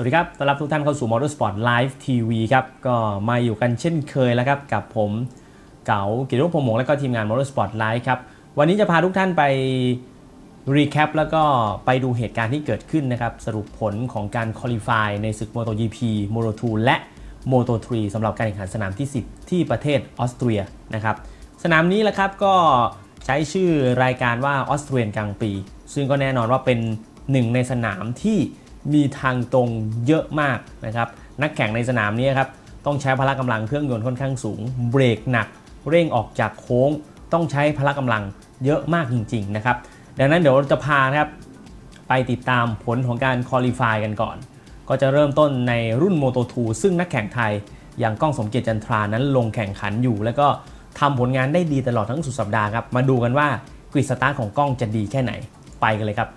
สวัสดีครับ ต้อนรับทุกท่านเข้าสู่ Motorsport Live TV ครับ ก็มาอยู่กันเช่นเคยแล้วครับ กับผมเก๋ากิติรุพงษ์มงและก็ทีมงาน Motorsport Live ครับ วันนี้จะพาทุกท่านไปรีแคปแล้วก็ไปดูเหตุการณ์ที่เกิดขึ้นนะครับ สรุปผลของการคอลี่ฟายในศึก MotoGP Moto2 และ Moto3 สำหรับการแข่งขันสนามที่ 10 ที่ประเทศออสเตรียนะครับ สนามนี้แหละครับก็ใช้ชื่อรายการว่าออสเตรียนกลางปี ซึ่งก็แน่นอนว่าเป็นหนึ่งในสนามที่ มีทางตรงเยอะมากนะครับ นักแข่งในสนามนี้ครับต้องใช้พละกำลังเครื่องยนต์ค่อนข้างสูง เบรกหนัก เร่งออกจากโค้ง ต้องใช้พละกำลังเยอะมากจริง ๆ นะครับ ดังนั้นเดี๋ยวเราจะพาครับไปติดตามผลของการคอลี่ฟายกันก่อน ก็จะเริ่มต้นในรุ่น Moto2 ซึ่งนักแข่งไทย อย่างก้องสมเกียรติจันทรานั้นลงแข่งขันอยู่ แล้วก็ทำผลงานได้ดีตลอดทั้งสุดสัปดาห์ครับมาดูกันว่ากริดสตาร์ของกล้องจะดีแค่ไหนไปกันเลยครับ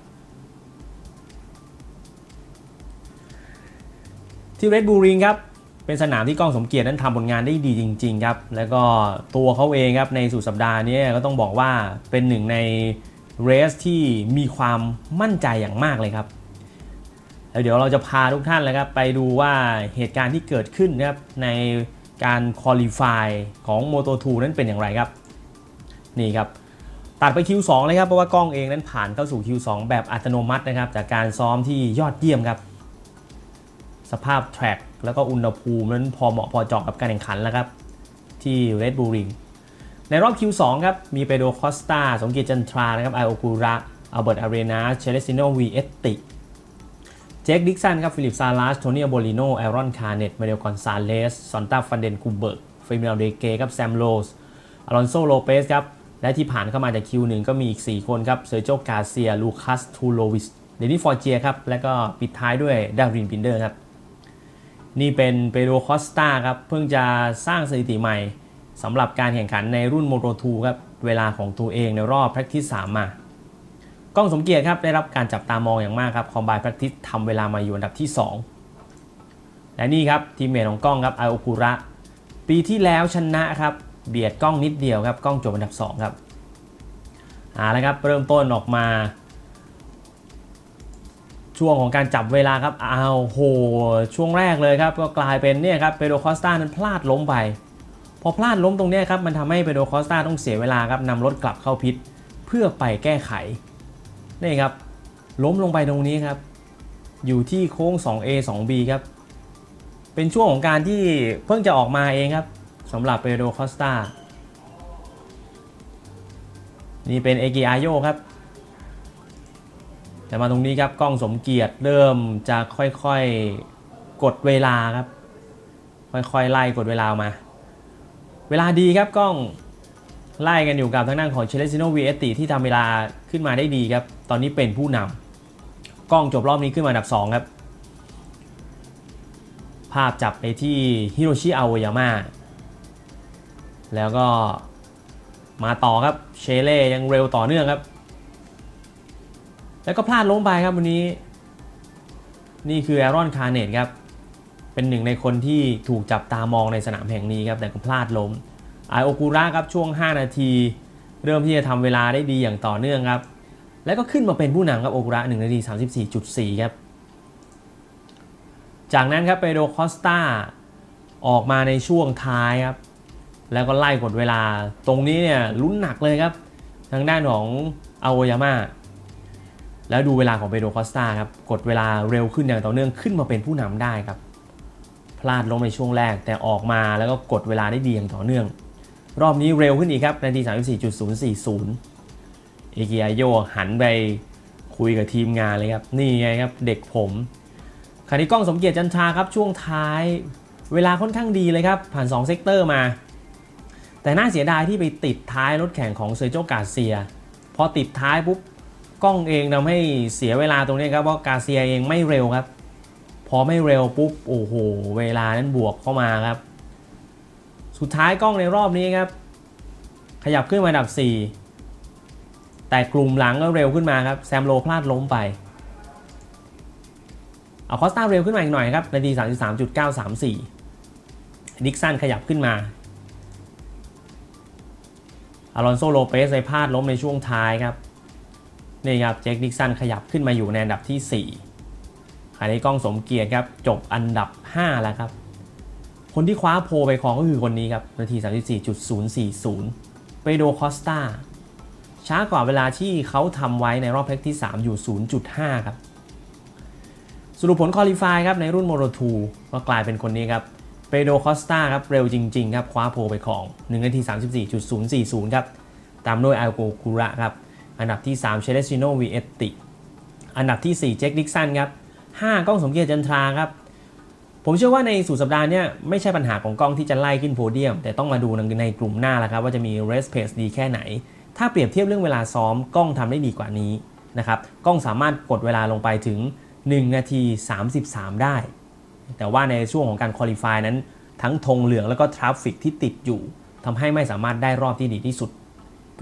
ที่ Red Bull Ring ครับเป็นสนามที่ก้องสมเกียรตินั้นทำผลงานได้ดีจริง ๆ ครับ แล้วก็ตัวเขาเองครับในสุดสัปดาห์นี้ก็ต้องบอกว่าเป็นหนึ่งในเรสที่มีความมั่นใจอย่างมากเลยครับแล้วเดี๋ยวเราจะพาทุกท่านเลยครับไปดูว่าเหตุการณ์ที่เกิดขึ้นนะครับในการคอลี่ฟายของ Moto2 นั้นเป็นอย่างไรครับ นี่ครับ ตัดไป Q2 เลยครับเพราะว่ากล้องเองนั้นผ่านเข้าสู่ Q2 แบบอัตโนมัตินะครับจากการซ้อมที่ยอดเยี่ยมครับ สภาพแทร็กแล้วก็อุณหภูมินั้นพอเหมาะพอเจาะกับการแข่งขันแล้วครับ ที่ Red Bull Ring ในรอบ Q2 ครับ มีเปโดคอสตาสมเกียรติจันทรานะครับไอโอกูระอัลเบิร์ตอารีนาเชเลซิโนวีเอตติเจคดิกสันครับฟิลิปซาลัสโทนี่โบลิโนแอรอนคาร์เนตมาเดลกอนซาเลสซอนตาฟันเดนคูเบิร์กเฟมิลเดเกครับแซมโรสอลอนโซโลเปสครับและที่ผ่านเข้ามาจาก Q1 ก็มีอีก 4 คนครับเซอร์โจกาเซียลูคัสทูโลวิสเดนิฟอร์เจียครับ และก็ปิดท้ายด้วยดารินปินเดอร์ครับ นี่เป็นเปโดคอสตาครับ เพิ่งจะสร้างสถิติใหม่สำหรับการแข่งขันในรุ่น Moto2 ครับ เวลาของตัวเองในรอบ practice 3 มา ก้องสมเกียรติครับ ได้รับการจับตามองอย่างมากครับคอมบาย practice ทำเวลามาอยู่อันดับที่ 2 และนี่ครับ ทีมเมทของก้องครับไอโอคุระ ปีที่แล้วชนะครับ เบียดกล้องนิดเดียวครับกล้องจบอันดับ 2 ครับเอาละครับ เริ่มต้นออกมา ช่วงของการจับเวลาครับอ้าวโห ช่วงแรกเลยครับ ก็กลายเป็นเนี่ยครับเปโดคอสตานั้นพลาดล้มไป พอพลาดล้มตรงเนี้ยครับ มันทำให้เปโดคอสตาต้องเสียเวลาครับนำรถกลับเข้าพิษเพื่อไปแก้ไข นี่ครับ ล้มลงไปตรงนี้ครับ อยู่ที่โค้ง 2A 2B ครับ เป็นช่วงของการที่เพิ่งจะออกมาเองครับสำหรับเปโดคอสตานี่เป็นเอกิอาโยครับ แต่มาตรงนี้ครับกล้องสมเกียรติเริ่มจะค่อยๆกดเวลาครับ ค่อยๆไล่กดเวลามา เวลาดีครับกล้องไล่กันอยู่กับทางด้านของเชลซิโนวีเอติที่ทำเวลาขึ้นมาได้ดีครับ ตอนนี้เป็นผู้นำกล้องจบรอบนี้ขึ้นมาอันดับ 2 ครับ ภาพจับไปที่ฮิโรชิอาโอยาม่าแล้วก็มาต่อครับเชเล่ยังเร็วต่อเนื่องครับ แล้วก็พลาดล้มไปครับวันนี้ นี่คือแอรอนคาร์เนตครับ เป็นหนึ่งในคนที่ถูกจับตามองในสนามแห่งนี้ครับ แต่ก็พลาดล้มไอโอกูระครับช่วง 5 นาที เริ่มที่จะทำเวลาได้ดีอย่างต่อเนื่องครับ แล้วก็ขึ้นมาเป็นผู้นำครับโอกุระ1นาที 34.4 ครับ จากนั้นครับเปโดคอสตาออกมาในช่วงท้ายครับ แล้วก็ไล่กดเวลา ตรงนี้เนี่ยลุ้นหนักเลยครับ ทางด้านของอาโอยาม่า แล้วดูเวลาของเปโดคอสตาครับกดเวลาเร็วขึ้นอย่างต่อเนื่องขึ้นมาเป็นผู้นำได้ครับ พลาดลงในช่วงแรกแต่ออกมาแล้วก็กดเวลาได้ดีอย่างต่อเนื่อง รอบนี้เร็วขึ้นอีกครับนาที34.040เอกิอาโยหันไปคุยกับทีมงานเลยครับ นี่ไงครับเด็กผมคานี้กล้องสมเกียรติจันทราครับช่วงท้ายเวลาค่อนข้างดีเลยครับ ผ่าน 2 เซกเตอร์มา แต่น่าเสียดายที่ไปติดท้ายรถแข่งของเซอร์โจกาเซีย พอติดท้ายปุ๊บ กล้องเองทำให้เสียเวลาตรงนี้ครับเพราะกาเซียเองไม่เร็วครับ พอไม่เร็วปุ๊บโอ้โหเวลานั้นบวกเข้ามาครับ สุดท้ายกล้องในรอบนี้ครับ ขยับขึ้นมาอันดับ 4 แต่กลุ่มหลังก็เร็วขึ้นมาครับแซมโลพลาดล้มไปเอาคอสตาเร็วขึ้นมาอีกหน่อยครับนาที33.934ดิกสันขยับขึ้นมาอารอนโซโลเปสไปพลาดล้มในช่วงท้ายครับ นี่ครับเจคดิกสันขยับขึ้นมาอยู่ในอันดับที่ 4 ขณะนี้กล้องสมเกียรติครับจบอันดับ 5 แล้วครับ คนที่คว้าโพไปครองก็คือคนนี้ครับนาที 34.040 เปโดคอสตาช้ากว่าเวลาที่เขาทำไว้ในรอบเพลกที่ 3 อยู่ 0.5 ครับ สรุปผลคอลิฟายครับในรุ่นโมโร2ก็กลายเป็นคนนี้ครับเปโดคอสตาครับเร็วจริง ๆ ครับ คว้าโพไปครอง1นาที 34.040 ครับ ตามด้วยอัลโกคูระครับ อันดับที่ 3 เชเลซิโนวีเอตติอันดับที่ 4 เจคดิกสันครับ5กล้องสมเกียรติจันทราครับ ผมเชื่อว่าในสุดสัปดาห์นี้ไม่ใช่ปัญหาของกล้องที่จะไล่ขึ้นโพเดียม แต่ต้องมาดูในกลุ่มหน้าแล้วครับว่าจะมีเรสเพ e ดีแค่ไหน ถ้าเปรียบเทียบเรื่องเวลาซ้อมกล้องทำได้ดีกว่านี้นะครับกล้องสามารถกดเวลาลงไปถึง 1 นาที 33 ได้ แต่ว่าในช่วงของการคอลิฟายนั้น ทั้งธงเหลืองแล้วก็ทราฟฟิกที่ติดอยู่ทำให้ไม่สามารถได้รอบที่ดีที่สุด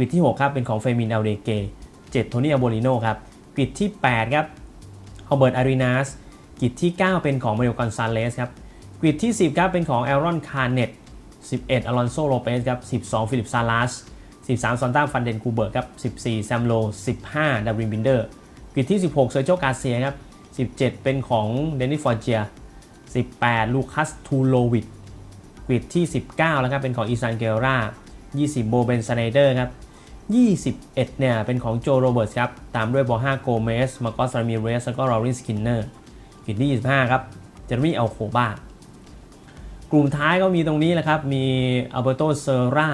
ริดที่ 6 ครับเป็นของเฟมินเอลเดเก7โทนี่อาโบลิโนครับกริดที่ 8 ครับฮอเบิร์ตอารีนาสกริดที่ 9 เป็นของมาริโอกอนซาเลสครับกริดที่ 10 ครับเป็นของแอรอนคาร์เนต11อลอนโซโลเปสครับ12ฟิลิปซาลัส13ซอนต้าฟันเดนคูเบิร์กครับ14แซมโล15ดาวินบินเดอร์กริดที่ 16เซอร์โจกาเซียครับ17 เป็นของเดนิสฟอร์เจีย18 ลูคัสทูโลวิดกริดที่ 19 แล้วครับเป็นของอีซานเกลรา20 โบเบนซาเนเดอร์ครับ 21 เนี่ย เป็นของโจโรเบิร์ตครับ ตามด้วยบอห้าโกเมส มาร์กอสรามิเรส แล้วก็ลอรินสกินเนอร์กริดที่ 25 ครับเจอร์มี่เอลโคบากลุ่มท้ายก็มีตรงนี้แหละครับ มีอัลเบโตเซรา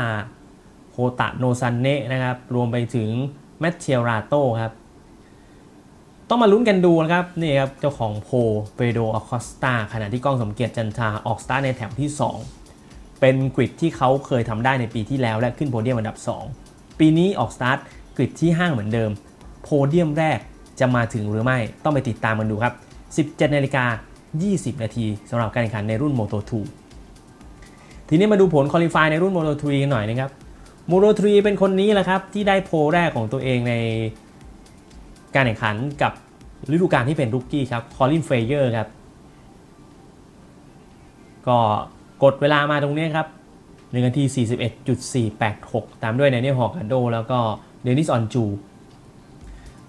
โคตะโนซันเนะนะครับ รวมไปถึงแมทเทียราโตครับ ต้องมาลุ้นกันดูนะครับ นี่ครับ เจ้าของโพเปโดอคอสตาขณะที่กล้องสมเกียรติจันทราออกสตาร์ในแถวที่ 2 เป็นกริดที่เขาเคยทำได้ในปีที่แล้วและขึ้นโพเดียมอันดับ 2 ปีนี้ออกสตาร์ทกริดที่ห้างเหมือนเดิม โพเดียมแรกจะมาถึงหรือไม่ต้องไปติดตามกันดูครับ 17นาฬิกา20 นาทีสำหรับการแข่งขันในรุ่น Moto 2 ทีนี้มาดูผลคอลิฟายในรุ่น Moto 3กันหน่อยนะครับ Moto 3 เป็นคนนี้แหละครับ ที่ได้โพแรกของตัวเองในการแข่งขันกับฤดูกาลที่เป็นรุกกี้ครับคอลินเฟเยอร์ครับ ก็กดเวลามาตรงนี้ครับ 1นาที41.486 ตามด้วยเนเนียลฮอกาโด แล้วก็เดนิสออนจู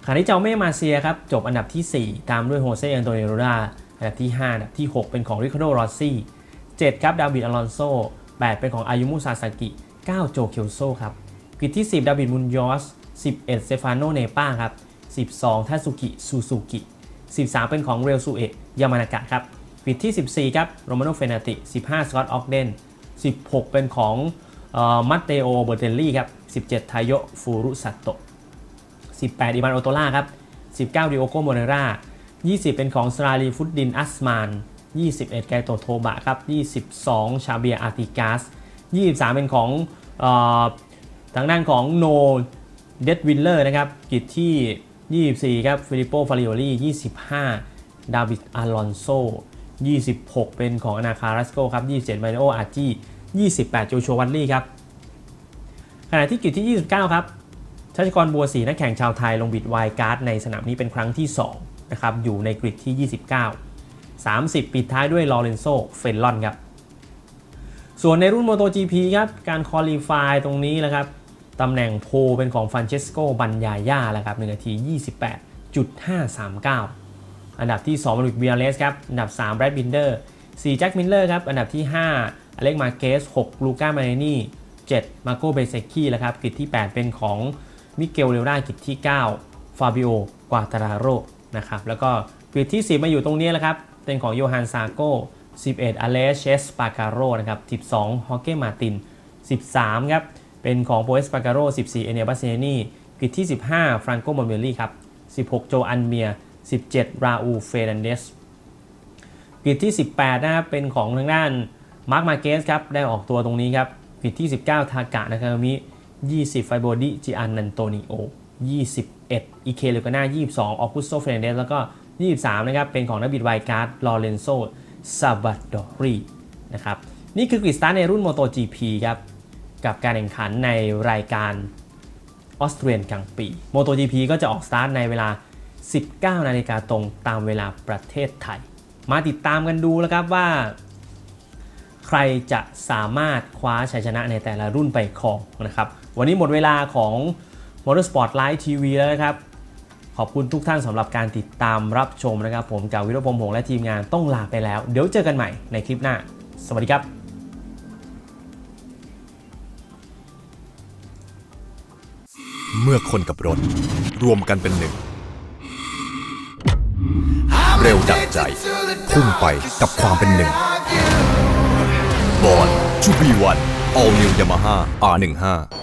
ขณะที่เจ้าเม่มาเซียครับ จบอันดับที่ 4 ตามด้วยโฮเซอันโตเนโรดาอันดับที่ 5 อันดับที่ 6 เป็นของริคาโดรอซี่ 7 ครับ ดาวิดอลอนโซ 8 เป็นของอายุมุซาสกิ 9 โจเคียวโซครับกริดที่ 10 ดาวิดมุนยอส 11 เซฟานโนเนป้าครับ 12ทัสุกิซูซูกิ 13 เป็นของเรลซูเอะยามานากะครับกริดที่ 14 ครับ โรมาโนเฟนาติ 15 สกอตต์ออกเดน 16 เป็นของมัตเตโอเบอร์เตลลี่ครับ17 ไทโยฟูรุสัตโต18 อิบานโอโตล่าครับ19ดิโอโกโมเนรา20 เป็นของสราลีฟุตดินอัสมาน 21 ไกโตโทบะครับ 22 ชาเบียอาร์ติกาส 23 เป็นของออทางด้านของโนเดดวิลเลอร์นะครับ กิจที่ 24 ครับ ฟิลิปโป ฟาริโอลี่ 25 ดาวิด อาลอนโซ 26 เป็นของอนาคารัสโกครับ27มโออาร์จี28โจชัววัตลี่ครับขณะที่กิจที่ 29 ครับชัชกรบัวศรีนักแข่งชาวไทยลงบิดไวการ์ดในสนามนี้เป็นครั้งที่2นะครับอยู่ในกริดที่ 29 30 ปิดท้ายด้วยลอเรนโซเฟนลอนครับส่วนในรุ่น MotoGP ครับการคอลี่ฟายตรงนี้แหละครับตำแหน่งโพเป็นของฟรานเชสโกบันยาย่าแหละครับ1นาที 28.539 อันดับที่2มาริกเบียเลสครับ อันดับ3แบรดบินเดอร์4แจ็คมิลเลอร์ครับ อันดับที่ 5 อเล็กมาเกส 6 ลูก้ามาเนนี่ 7 มาโกเบเซคีแล้วครับ กิจที่ 8 เป็นของมิเกลเรรากิจที่ 9 ฟาบิโอกวาตาราโรนะครับ แล้วก็กิจที่ 10 มาอยู่ตรงนี้แล้วครับ เป็นของโยฮันซาโก11 อเลสเชสปาการโรนะครับ 12 ฮอเก้มาติน 13 ครับ เป็นของโปเอสปาการโร 14 เอเนียบัสเซนีกิจที่ 15 ฟรานโกมอนเบลลี่ครับ 16 โจอันเมีย 17 ราอูเฟรันเดสกิจที่ 18 นะครับ เป็นของทางด้านมาร์คมาเกสครับ ได้ออกตัวตรงนี้ครับกิจที่ 19 ทากะนะครับมิ20 ไฟโบดิจิอันนันโตนิโอ 21 อีเคเลกาน่า22 ออกุสโตเฟรนเดสแล้วก็ 23 นะครับ เป็นของนักบิดไวการ์ดลอเรนโซซาบัดดอรีนะครับ นี่คือกริดสตาร์ในรุ่น MotoGP ครับ กับการแข่งขันในรายการออสเตรียนกลางปี MotoGP ก็จะออกสตาร์ทในเวลา 19 นาฬิกาตรงตามเวลาประเทศไทย มาติดตามกันดูแล้วครับว่า ใครจะสามารถคว้าชัยชนะในแต่ละรุ่นไปครองนะครับ วันนี้หมดเวลาของ Motorsport Live TV แล้วนะครับ ขอบคุณทุกท่านสำหรับการติดตามรับชมนะครับ ผมจากวิโรพรหมหงษ์และทีมงานต้องลาไปแล้ว เดี๋ยวเจอกันใหม่ในคลิปหน้า สวัสดีครับเมื่อคนกับรถ รวมกันเป็นหนึ่ง ดังใจ พุ่งไปกับความเป็นหนึ่งบอลชูบีวัน All New Yamaha R15